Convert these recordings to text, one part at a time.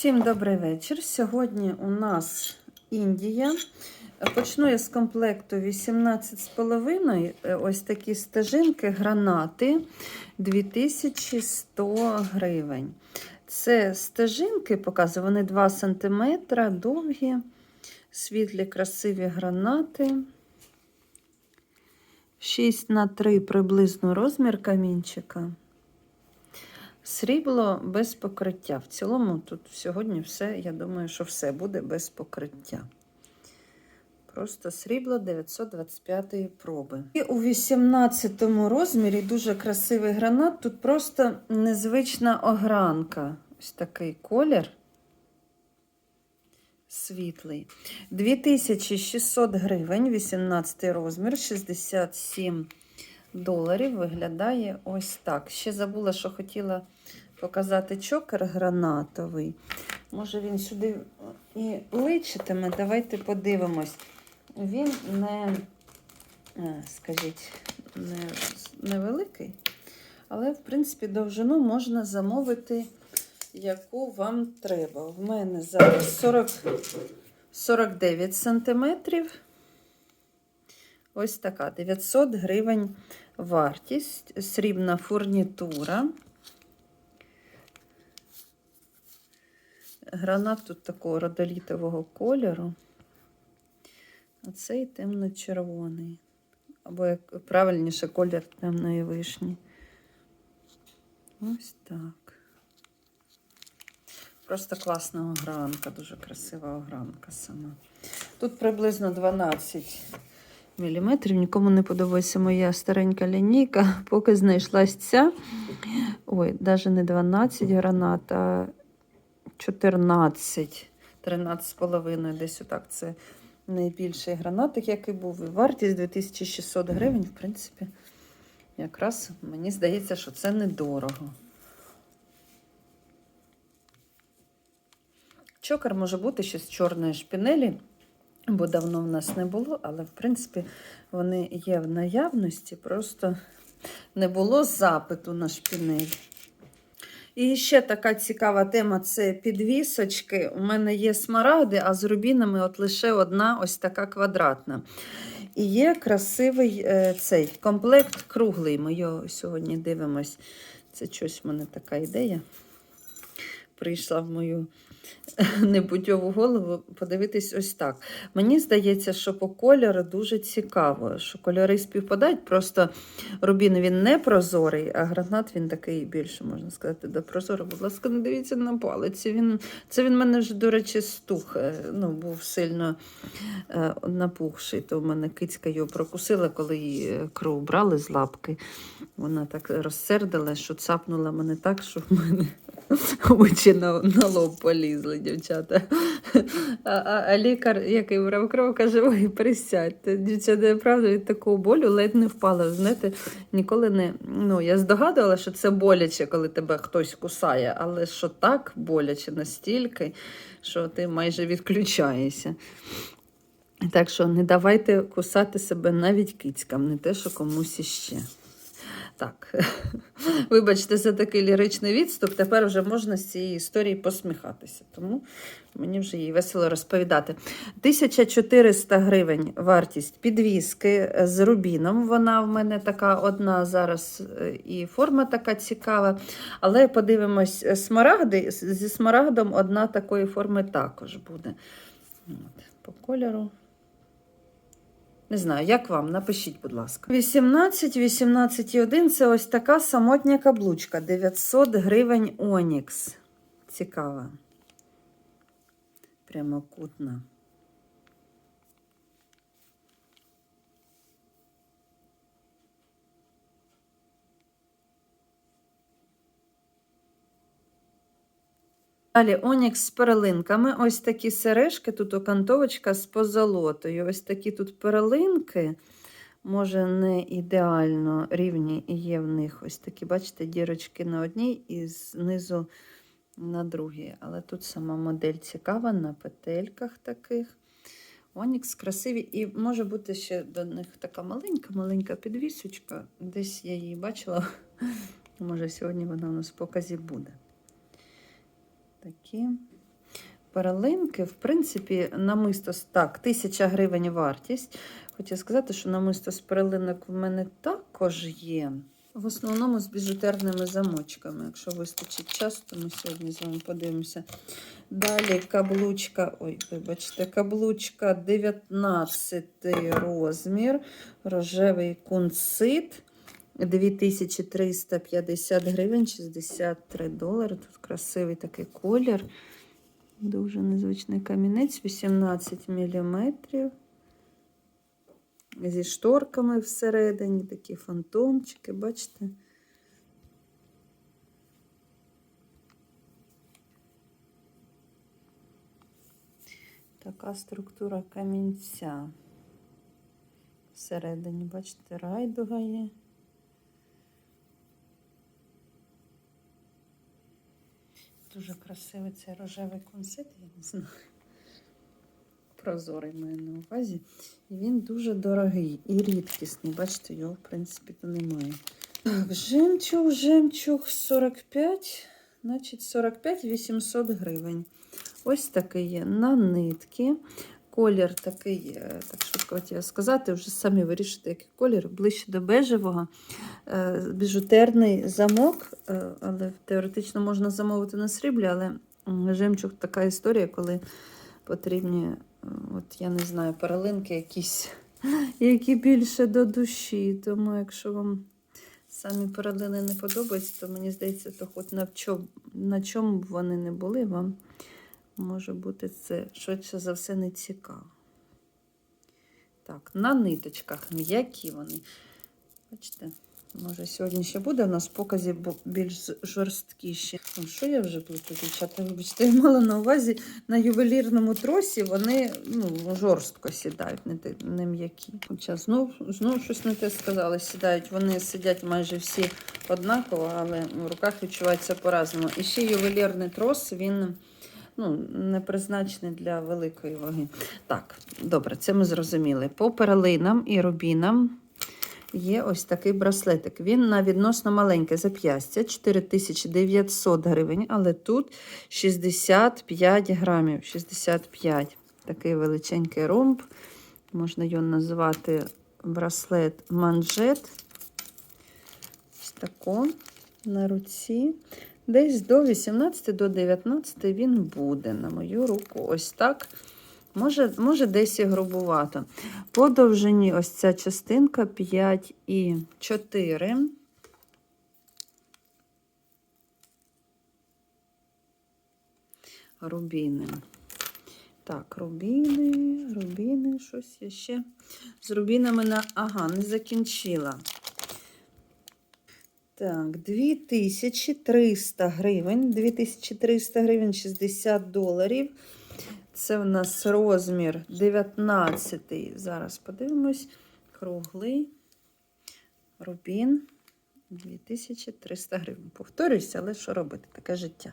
Всім добрий вечір. Сьогодні у нас Індія. Почну я з комплекту 18,5. Е, Ось такі стежинки, гранати 2100 гривень. Це стежинки, показую, вони 2 см, довгі, світлі, красиві гранати. 6 на 3 приблизно розмір камінчика. Срібло без покриття. В цілому тут сьогодні все, я думаю, що все буде без покриття. Просто срібло 925 проби. І у 18 розмірі дуже красивий гранат. Тут просто незвична огранка. Ось такий колір. Світлий. 2600 гривень, 18 розмір, 67 доларів. Виглядає ось так. Ще забула, що хотіла показати чокер гранатовий. Може він сюди і личитиме. Давайте подивимось. Він не, е, скажіть, не, невеликий, але, в принципі, довжину можна замовити, яку вам треба. В мене зараз 40, 49 сантиметрів. Ось така 900 гривень вартість, срібна фурнітура. Гранат тут такого родолітового кольору. А цей темно-червоний. Або, як правильніше, колір темної вишні. Ось так. Просто класна огранка, дуже красива огранка сама. Тут приблизно 12 міліметрів. Нікому не подобається моя старенька лінійка, поки знайшлась ця. Ой, навіть не 12 гранат, а 14, 13,5 десь отак. Це найбільший гранатик, який був. І вартість 2600 гривень, в принципі, якраз мені здається, що це недорого. Чокер може бути ще з чорної шпінелі, бо давно в нас не було, але, в принципі, вони є в наявності, просто не було запиту на шпінель. І ще така цікава тема це підвісочки. У мене є смарагди, а з рубінами от лише одна ось така квадратна. І є красивий е, цей комплект круглий. Ми його сьогодні дивимось. Це щось в мене така ідея. Прийшла в мою небудьову голову подивитись ось так. Мені здається, що по кольору дуже цікаво, що кольори співпадають. Просто рубін він не прозорий, а гранат він такий більше, можна сказати, до прозорий. Будь ласка, не дивіться на палець. Він, це він мене вже, до речі, стух. е, Ну, був сильно е, напухший. То в мене кицька його прокусила, коли її е, кров брали з лапки. Вона так розсердила, що цапнула мене так, що в мене очі на, на лоб полізли, дівчата. А, а, а лікар, який брав кров, каже: ой, присядьте. Дівчата, правда, від такого болю ледь не впала. Знаєте, ніколи не. Ну, я здогадувала, що це боляче, коли тебе хтось кусає, але що так боляче настільки, що ти майже відключаєшся. Так що не давайте кусати себе навіть кицькам, не те, що комусь іще. Так, вибачте за такий ліричний відступ. Тепер вже можна з цієї історії посміхатися. Тому мені вже її весело розповідати. 1400 гривень вартість підвіски з рубіном. Вона в мене така одна зараз, е, і форма така цікава. Але подивимось, смарагди зі смарагдом одна такої форми також буде. От, по кольору. Не знаю, як вам? Напишіть, будь ласка. 18, 18,1 це ось така самотня каблучка. 900 гривень Онікс. Цікава. Прямокутна. Далі Онікс з перлинками. Ось такі сережки, тут окантовочка з позолотою. Ось такі тут перлинки, може, не ідеально рівні є в них. Ось такі, бачите, дірочки на одній і знизу на другій. Але тут сама модель цікава на петельках таких. Онікс красиві. І може бути ще до них така маленька-маленька підвісочка. Десь я її бачила. Може, сьогодні вона у нас в показі буде. Такі перлинки. В принципі, намисто так, 1000 гривень вартість. Хочу сказати, що намисто з перлинок в мене також є. В основному з біжутерними замочками. Якщо вистачить часу, то ми сьогодні з вами подивимося. Далі каблучка, ой, вибачте, каблучка 19 розмір, рожевий кунцит. 2350 гривень, 63 долари. Тут красивий такий колір. Дуже незвичний камінець, 18 мм. Зі шторками всередині, такі фантомчики, бачите? Така структура камінця. Всередині, бачите, райдуга є. Дуже красивий цей рожевий консит, я не знаю. Прозорий маю на увазі. І він дуже дорогий і рідкісний. Бачите, його, в принципі, то немає. Так, жемчуг, жемчуг 45, значить 45 800 гривень. Ось такий є на нитки. Колір такий, е, так швидко хотіла сказати, вже самі вирішите, який колір, ближче до бежевого. Е, Біжутерний замок, е, але теоретично можна замовити на сріблі, але жемчуг така історія, коли потрібні, от я не знаю, перелинки якісь, які більше до душі. Тому якщо вам самі перелини не подобаються, то мені здається, то хоч на чому б вони не були, вам може бути це швидше за все не цікаво. Так, на ниточках м'які вони. Бачите, може сьогодні ще буде у нас в показі більш жорсткіші. Ну, що я вже плету, дівчата? Вибачте, я мала на увазі на ювелірному тросі вони ну, жорстко сідають, не, не м'які. Хоча знов, знов щось не те сказала. Сідають, вони сидять майже всі однаково, але в руках відчувається по-разному. І ще ювелірний трос, він ну, не призначений для великої ваги. Так, добре, це ми зрозуміли. По перелинам і рубінам є ось такий браслетик. Він на відносно маленьке зап'ястя 4900 гривень, але тут 65 грамів. 65. Такий величенький ромб. Можна його назвати браслет манжет. Ось тако на руці. Десь до 18 до 19 він буде на мою руку. Ось так. Може, може десь і грубувато. По довжині ось ця частинка 5 і 4. Рубіни. Так, рубіни, рубіни, щось я ще з рубінами на. Ага, не закінчила. Так, 2300 гривень, 2300 гривень 60 доларів. Це в нас розмір 19. Зараз подивимось. Круглий рубін 2300 гривень. Повторююся, але що робити? Таке життя.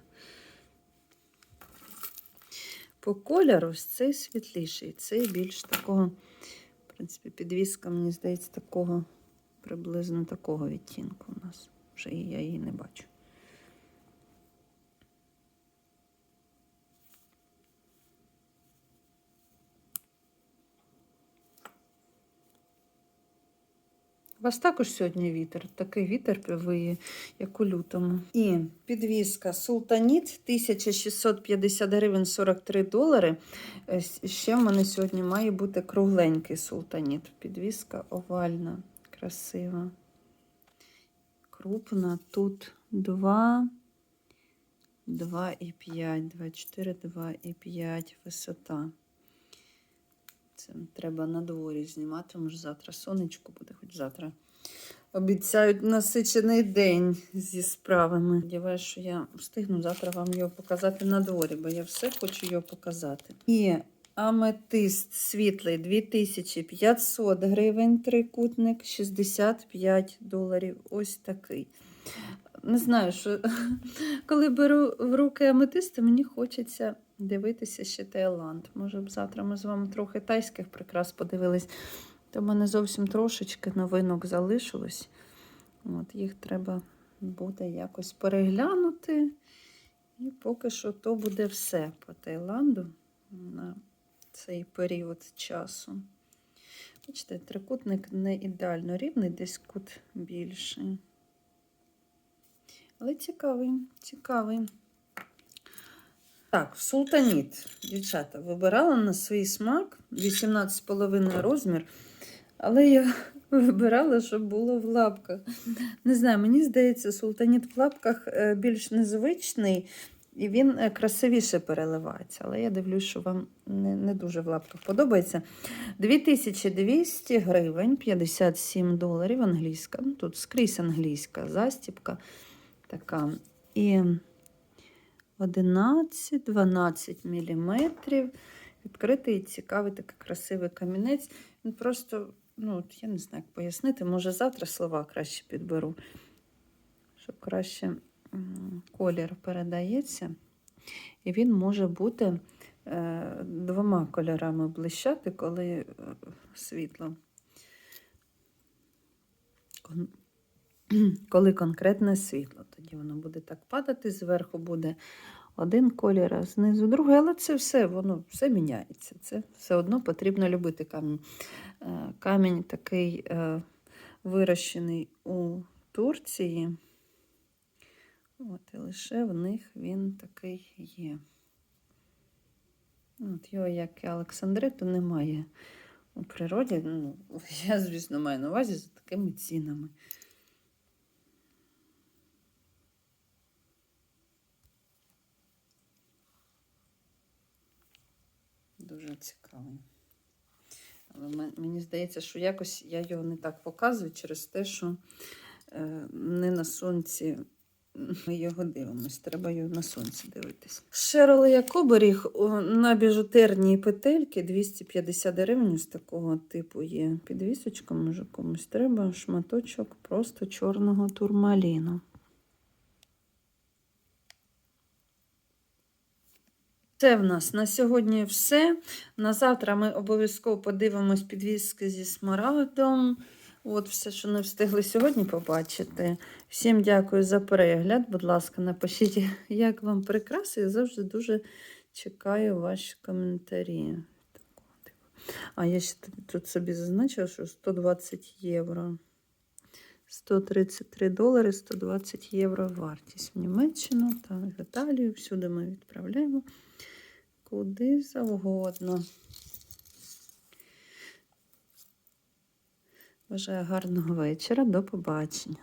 По кольору ось цей світліший, цей більш такого, в принципі, підвіска, мені здається, такого, приблизно такого відтінку у нас. Вже я її не бачу. У вас також сьогодні вітер, такий вітер виє, як у лютому. І підвіска Султаніт 1650 гривень 43 долари. Ще в мене сьогодні має бути кругленький султаніт. Підвіска овальна, красива, крупна. Тут 2, 2,5, 2,4, 2,5 висота. Це треба на дворі знімати, тому що завтра сонечко буде, хоч завтра. Обіцяють насичений день зі справами. Сподіваюсь, що я встигну завтра вам його показати на дворі, бо я все хочу його показати. І аметист світлий 2500 гривень, трикутник, 65 доларів. Ось такий. Не знаю, що коли беру в руки аметисти, мені хочеться дивитися ще Таїланд. Може б завтра ми з вами трохи тайських прикрас подивились. То в мене зовсім трошечки новинок залишилось. От, їх треба буде якось переглянути І поки що то буде все по Таїланду цей період часу. Бачите, трикутник не ідеально рівний, десь кут більший. Але цікавий, цікавий. Так, султаніт, дівчата, вибирала на свій смак 18,5 розмір, але я вибирала, щоб було в лапках. Не знаю, мені здається, султаніт в лапках е, більш незвичний і він е, красивіше переливається. Але я дивлюсь, що вам не, не дуже в лапках подобається. 2200 гривень, 57 доларів англійська. Ну, Тут скрізь англійська застіпка така. І 11-12 міліметрів. Відкритий і цікавий такий красивий камінець. Він просто, ну, от я не знаю, як пояснити. Може, завтра слова краще підберу, щоб краще колір передається. І він може бути е, двома кольорами блищати, коли е, світло. Коли конкретне світло, тоді воно буде так падати, зверху буде один колір, а знизу другий, але це все, воно все міняється. Це все одно потрібно любити камінь. Е, Камінь такий вирощений у Турції. От, і лише в них він такий є. От його, як і Олександриту, немає у природі. Ну, я, звісно, маю на увазі за такими цінами. Дуже цікавий. Але мені здається, що якось я його не так показую через те, що е, не на сонці ми його дивимось. Треба його на сонці дивитись. Шерли Якоберіг на біжутерній петельки 250 гривень з такого типу є підвісочка, може комусь треба. Шматочок просто чорного турмаліну. Це в нас на сьогодні все. На завтра ми обов'язково подивимось підвіски зі смарагдом. От все, що не встигли сьогодні побачити. Всім дякую за перегляд. Будь ласка, напишіть, як вам прикраси. Я завжди дуже чекаю ваші коментарі. А я ще тут собі зазначила, що 120 євро. 133 долари, 120 євро вартість в Німеччину та в Італію. Всюди ми відправляємо куди завгодно. Бажаю гарного вечора. До побачення.